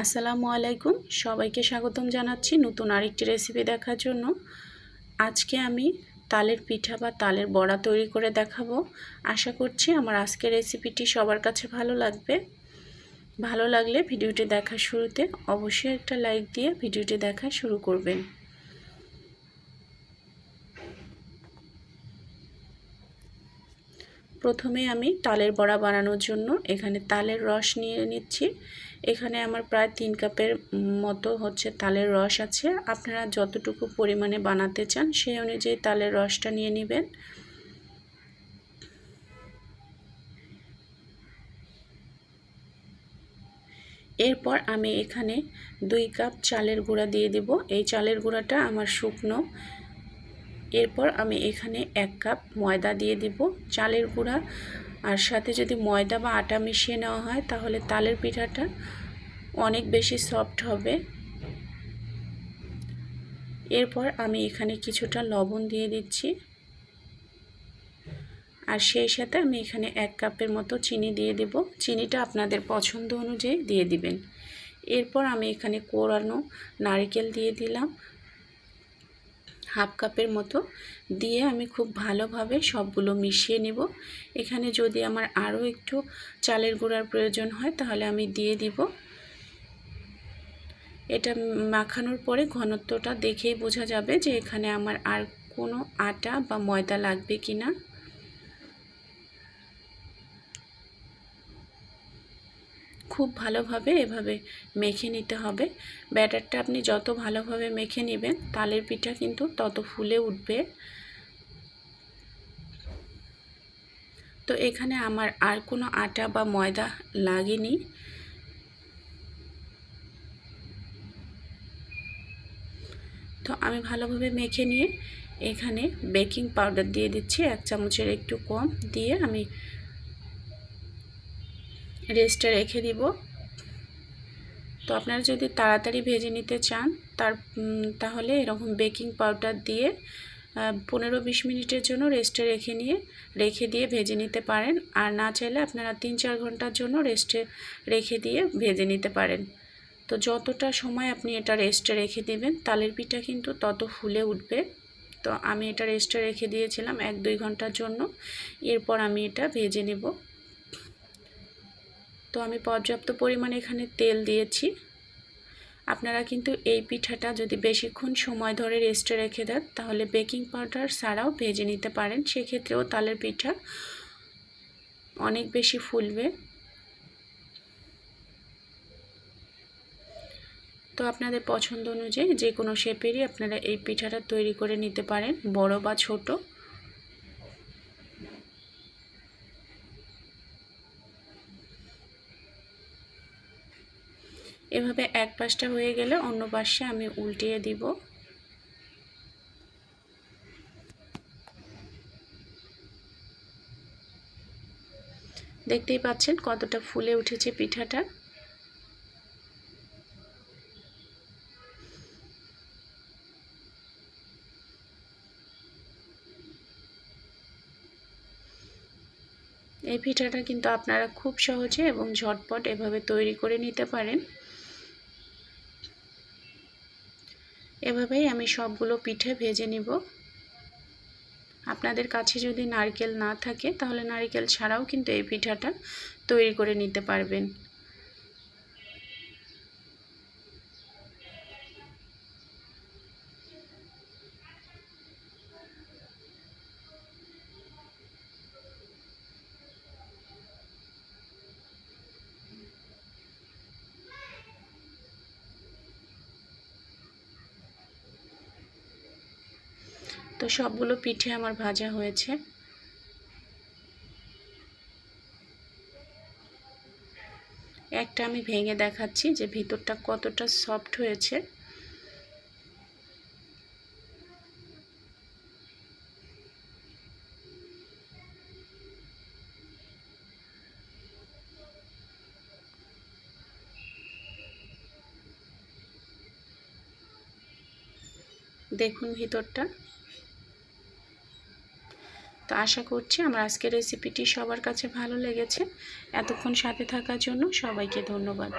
আসসালামু আলাইকুম। সবাইকে স্বাগতম জানাচ্ছি নতুন আরেকটি রেসিপি দেখার জন্য। আজকে আমি তালের পিঠা বা তালের বড়া তৈরি করে দেখাবো। আশা করছি আমার আজকের রেসিপিটি সবার কাছে ভালো লাগবে। ভালো লাগলে ভিডিওটি দেখা শুরুতে অবশ্যই একটা লাইক দিয়ে ভিডিওটি দেখা শুরু করবেন। প্রথমে আমি তালের বড়া বানানোর জন্য এখানে তালের রস নিয়ে নিচ্ছি। এখানে আমার প্রায় তিন কাপের মতো হচ্ছে তালের রস আছে। আপনারা যতটুকু পরিমাণে বানাতে চান সেই অনুযায়ী তালের রসটা নিয়ে নেবেন। এরপর আমি এখানে দুই কাপ চালের গুঁড়া দিয়ে দিব। এই চালের গুঁড়াটা আমার শুকনো এরপর আমি এখানে এক কাপ ময়দা দিয়ে দিব, চালের গুঁড়া। আর সাথে যদি ময়দা বা আটা মিশিয়ে নেওয়া হয়, তাহলে তালের পিঠাটা অনেক বেশি সফট হবে। এরপর আমি এখানে কিছুটা লবণ দিয়ে দিচ্ছি। আর সেই সাথে আমি এখানে এক কাপের মতো চিনি দিয়ে দেব। চিনিটা আপনাদের পছন্দ অনুযায়ী দিয়ে দিবেন। এরপর আমি এখানে কোরানো নারিকেল দিয়ে দিলাম। হাফ কাপের মতো দিয়ে আমি খুব ভালোভাবে সবগুলো মিশিয়ে নেব। এখানে যদি আমার আরও একটু চালের গুঁড়ার প্রয়োজন হয় তাহলে আমি দিয়ে দিব। এটা মাখানোর পরে ঘনত্বটা দেখেই বোঝা যাবে যে এখানে আমার আর কোনো আটা বা ময়দা লাগবে কি না খুব ভালোভাবে এভাবে মেখে নিতে হবে। ব্যাটারটা আপনি যত ভালোভাবে মেখে নেবেন, তালের পিঠা কিন্তু তত ফুলে উঠবে। তো এখানে আমার আর কোনো আটা বা ময়দা লাগেনি। তো আমি ভালোভাবে মেখে নিয়ে এখানে বেকিং পাউডার দিয়ে দিচ্ছি, এক চামচের একটু কম দিয়ে আমি রেস্টে রেখে দিব। তো আপনারা যদি তাড়াতাড়ি ভেজে নিতে চান, তার তাহলে এরকম বেকিং পাউডার দিয়ে পনেরো বিশ মিনিটের জন্য রেস্টে রেখে নিয়ে, রেখে দিয়ে ভেজে নিতে পারেন। আর না চাইলে আপনারা তিন চার ঘণ্টার জন্য রেস্টে রেখে দিয়ে ভেজে নিতে পারেন। তো যতটা সময় আপনি এটা রেস্টে রেখে দেবেন, তালের পিঠা কিন্তু তত ফুলে উঠবে। তো আমি এটা রেস্টে রেখে দিয়েছিলাম এক দুই ঘণ্টার জন্য। এরপর আমি এটা ভেজে নেব। তো আমি পর্যাপ্ত পরিমাণে এখানে তেল দিয়েছি। আপনারা কিন্তু এই পিঠাটা যদি বেশিক্ষণ সময় ধরে রেস্টে রেখে দেন, তাহলে বেকিং পাউডার ছাড়াও ভেজে নিতে পারেন। সেক্ষেত্রেও তালের পিঠা অনেক বেশি ফুলবে। তো আপনাদের পছন্দ অনুযায়ী যে কোনো শেপেরই আপনারা এই পিঠাটা তৈরি করে নিতে পারেন, বড় বা ছোট। এভাবে এক পাশটা হয়ে গেলে অন্য পাশে আমি উল্টিয়ে দিব। দেখতেই পাচ্ছেন কতটা ফুলে উঠেছে পিঠাটা। এই পিঠাটা কিন্তু আপনারা খুব সহজে এবং ঝটপট এভাবে তৈরি করে নিতে পারেন। এভাবেই আমি সবগুলো পিঠে ভেজে নিব। আপনাদের কাছে যদি নারকেল না থাকে, তাহলে নারকেল ছাড়াও কিন্তু এই পিঠাটা তৈরি করে নিতে পারবেন। তো সবগুলো পিঠে আমার ভাজা হয়েছে। একটা আমি ভেঙে দেখাচ্ছি যে ভিতরটা কতটা সফট হয়েছে। দেখুন ভিতরটা। তো আশা করছি আমার আজকের রেসিপিটি সবার কাছে ভালো লেগেছে। এতক্ষণ সাথে থাকার জন্য সবাইকে ধন্যবাদ।